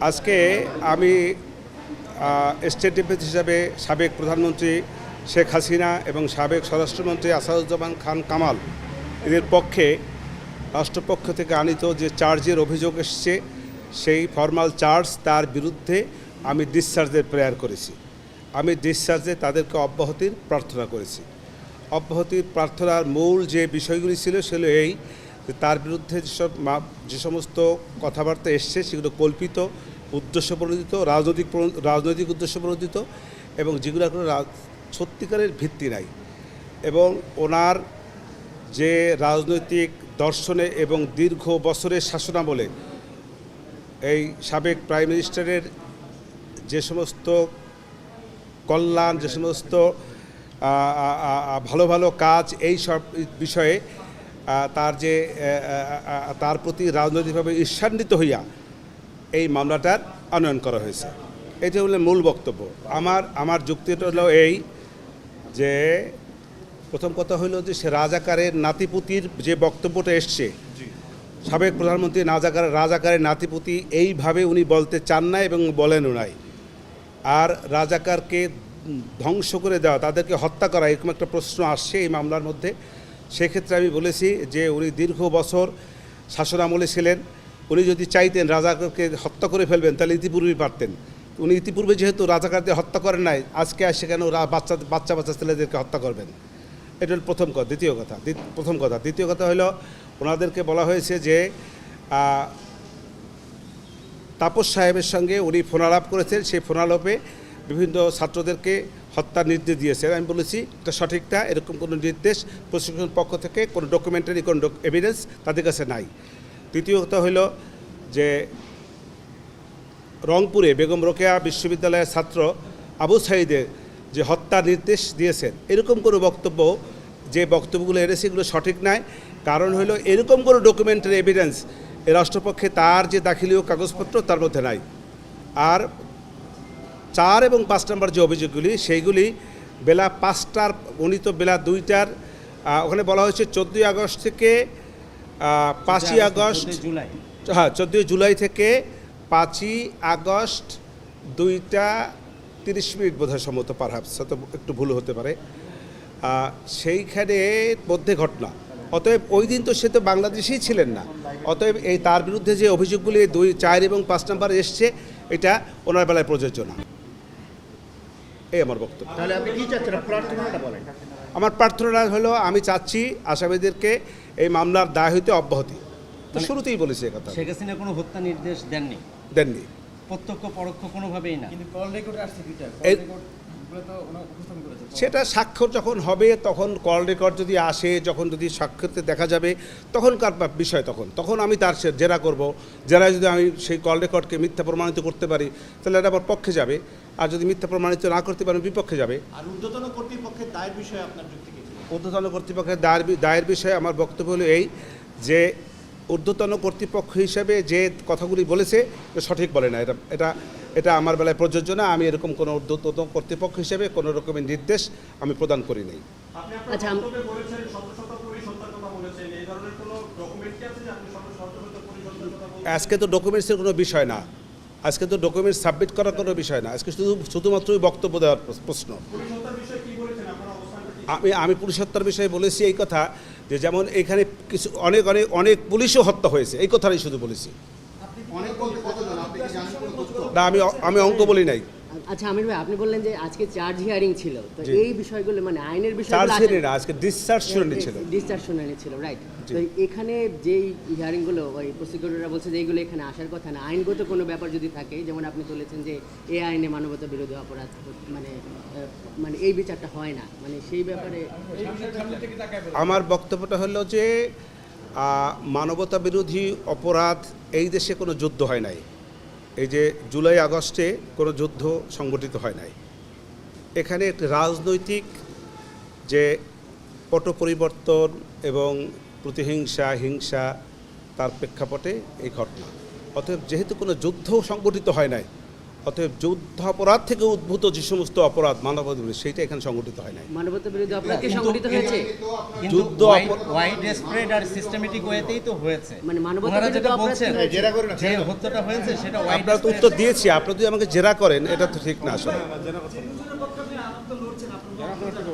আজকে আমি state defence হিসাবে সাবেক প্রধানমন্ত্রী শেখ হাসিনা এবং সাবেক স্বরাষ্ট্রমন্ত্রী আসাদুজ্জামান খান কামাল, এদের পক্ষে, রাষ্ট্রপক্ষ থেকে আনিত যে চার্জের অভিযোগ এসছে, সেই ফর্মাল চার্জ তার বিরুদ্ধে আমি ডিসচার্জের প্রেয়ার করেছি। আমি ডিসচার্জে তাদেরকে অব্যাহতির প্রার্থনা করেছি। অব্যাহতির প্রার্থনার মূল যে বিষয়গুলি ছিল সেগুলো এই তার বিরুদ্ধে যেসব যে সমস্ত কথাবার্তা এসছে, সেগুলো কল্পিত, উদ্দেশ্য প্রণোদিত, রাজনৈতিক রাজনৈতিক উদ্দেশ্য প্রণোদিত এবং যেগুলো কোনো সত্যিকারের ভিত্তি নাই এবং ওনার যে রাজনৈতিক দর্শনে এবং দীর্ঘ বছরের শাসনামলে এই সাবেক প্রাইম মিনিস্টারের যে সমস্ত কল্যাণ, যে সমস্ত ভালো ভালো কাজ এই সব বিষয়ে তার যে তার প্রতি রাজনৈতিকভাবে ঈর্ষান্বিত হইয়া এই মামলাটার আনয়ন করা হয়েছে। এটি হলো মূল বক্তব্য। আমার আমার যুক্তিটা হলো এই যে প্রথম কথা হলো যে সে রাজাকারের নাতিপুতির যে বক্তব্যটা এসছে সাবেক প্রধানমন্ত্রী রাজাকার রাজাকারের নাতিপুতি এইভাবে উনি বলতে চান না এবং বলেনও নাই। আর রাজাকারকে ধ্বংস করে দেওয়া তাদেরকে হত্যা করা এরকম একটা প্রশ্ন আসছে এই মামলার মধ্যে। সেক্ষেত্রে আমি বলেছি যে উনি দীর্ঘ বছর শাসনামলে ছিলেন। উনি যদি চাইতেন রাজাকে হত্যা করে ফেলবেন, তাহলে ইতিপূর্বেই পারতেন। উনি ইতিপূর্বে যেহেতু রাজাকারদের হত্যা করেন নাই, আজকে আসে কেন বাচ্চা বাচ্চা বাচ্চা ছেলেদেরকে হত্যা করবেন? এটা হল প্রথম কথা, দ্বিতীয় কথা প্রথম কথা। দ্বিতীয় কথা হলো, ওনাদেরকে বলা হয়েছে যে তাপস সাহেবের সঙ্গে উনি ফোনালাপ করেছেন। সেই ফোনালাপে বিভিন্ন ছাত্রদেরকে হত্যার নির্দেশ দিয়েছেন আমি বলেছি, এটা সঠিকটা, এরকম কোনো নির্দেশ প্রশিক্ষণ পক্ষ থেকে, কোনো ডকুমেন্টারি কোনো এভিডেন্স তাদের কাছে নাই। তৃতীয় কথা যে, রংপুরে বেগম রোকেয়া বিশ্ববিদ্যালয়ের ছাত্র আবু সাইদের যে হত্যা নির্দেশ দিয়েছেন, এরকম কোনো বক্তব্য, যে বক্তব্যগুলো এনেছে, এগুলো সঠিক নয় কারণ হলো এরকম কোনো ডকুমেন্টারি এভিডেন্স রাষ্ট্রপক্ষে তার যে দাখিলীয় কাগজপত্র, তার মধ্যে নাই। আর চার এবং পাঁচ নম্বর যে অভিযোগগুলি সেইগুলি বেলা পাঁচটার উনি তো বেলা দুইটার ওখানে বলা হয়েছে চোদ্দোই আগস্ট থেকে পাঁচই আগস্ট জুলাই। হ্যাঁ চোদ্দোই জুলাই থেকে পাঁচই আগস্ট দুইটা তিরিশ মিনিট বোধহয় সম্ভবত পারহাপস হয়তো একটু ভুল হতে পারে। সেইখানে মধ্যে ঘটনা। অতএব ওই দিন তো সে তো বাংলাদেশেই ছিলেন না। অতএব এই তার বিরুদ্ধে যে অভিযোগগুলি দুই চার এবং পাঁচ নাম্বার এসছে এটা ওনার বেলায় প্রযোজ্য না। এই আমার বক্তব্য। তাহলে আপনি কি চাচ্ছেন? প্রার্থনাটা বলেন। আমার প্রার্থনা হলো আমি চাচ্ছি আসামিদেরকে এই মামলার দায় হইতে অব্যাহতি। তো শুরুতেই বলেছি কথা। শেখ হাসিনা কোনো হত্যা নির্দেশ দেননি? দেননি। প্রত্যক্ষ পরোক্ষ কোনোভাবেই না। কিন্তু কল রেকর্ডে আসছে সেটা স্বাক্ষর যখন হবে তখন কল রেকর্ড যদি আসে যখন যদি স্বাক্ষরতে দেখা যাবে তখনকার বিষয় তখন। তখন আমি তার সে জেরা করব। জেরা যদি আমি সেই কল রেকর্ডকে মিথ্যা প্রমাণিত করতে পারি তাহলে এটা আমার পক্ষে যাবে। আর যদি মিথ্যা প্রমাণিত না করতে পারি বিপক্ষে যাবে। আর ঊর্ধ্বতন কর্তৃপক্ষের দায়ের বিষয়ে আপনার যুক্তি ঊর্ধ্বতন কর্তৃপক্ষের দায়ের দায়ের বিষয়ে আমার বক্তব্য হলো এই যে ঊর্ধ্বতন কর্তৃপক্ষ হিসেবে যে কথাগুলি বলেছে সঠিক বলে না। এটা এটা এটা আমার বেলায় প্রযোজ্য না। আমি এরকম কোনো ঊর্ধ্বতন কর্তৃপক্ষ হিসেবে কোনো রকমের নির্দেশ আমি প্রদান করি নাই। আচ্ছা আজকে তো ডকুমেন্টসের কোনো বিষয় না। আজকে তো ডকুমেন্টস সাবমিট করার কোনো বিষয় না। আজকে শুধু শুধুমাত্রই বক্তব্য দেওয়ার প্রশ্ন। আমি আমি পুলিশ হত্যার বিষয়ে বলেছি এই কথা। যে যেমন এখানে কিছু অনেক অনেক অনেক পুলিশও হত্যা হয়েছে। এই কথাটাই শুধু বলেছি। না আমি আমি অঙ্ক বলি নাই। আচ্ছা আমির ভাই আপনি বললেন যে আজকে চার্জ হিয়ারিং ছিল। তো এই বিষয়গুলো মানে আইনের চার্জ বিষয়গুলো হিয়ারিং আজকে ডিসচার্জ শুনানি ছিল। ডিসচার্জ শুনানি ছিল রাইট তো এখানে যেই হিয়ারিংগুলো ওই প্রসিকিউটররা বলছে যে এইগুলো এখানে আসার কথা না আইনগত কোনো ব্যাপার যদি থাকে যেমন আপনি তুলেছেন যে এই আইনে মানবতা বিরোধী অপরাধ মানে মানে এই বিচারটা হয় না মানে সেই ব্যাপারে আমার বক্তব্যটা হলো যে মানবতা বিরোধী অপরাধ এই দেশে কোনো যুদ্ধ হয় নাই। এই যে জুলাই আগস্টে কোনো যুদ্ধ সংগঠিত হয় নাই। এখানে একটি রাজনৈতিক যে পট পরিবর্তন এবং প্রতিহিংসা, হিংসা, তার প্রেক্ষাপটে এই ঘটনা। অতএব যেহেতু কোনো যুদ্ধ সংগঠিত হয় নাই অতএব যুদ্ধাপরাধ থেকে উদ্ভূত যে সমস্ত অপরাধ মানবাধিকার সেইটা এখানে সংগঠিত হয় নাই। মানবতা বিরোধী অপরাধ কি সংগঠিত হয়েছে? যুদ্ধ ওয়াইড স্প্রেড আর সিস্টেমেটিক ওয়েতেই তো হয়েছে। মানে মানবতা বিরোধী যেটা বলছেন জেরা করে না, যে হত্যাটা হয়েছে সেটা ওয়াইড আপনারা তো উত্তর দিয়েছি আপনারা যদি আমাকে জেরা করেন এটা তো ঠিক না আসলে।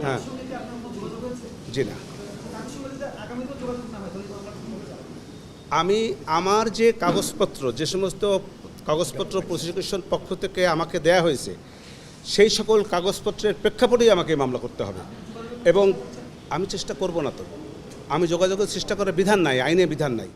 হ্যাঁ। জি না। আমি আমার যে কাগজপত্র যে সমস্ত কাগজপত্র প্রসিকিউশন পক্ষ থেকে আমাকে দেয়া হয়েছে, সেই সকল কাগজপত্রের প্রেক্ষাপটেই আমাকে মামলা করতে হবে। এবং আমি চেষ্টা করব না তো। আমি যোগাযোগের চেষ্টা করার বিধান নাই আইনে বিধান নাই।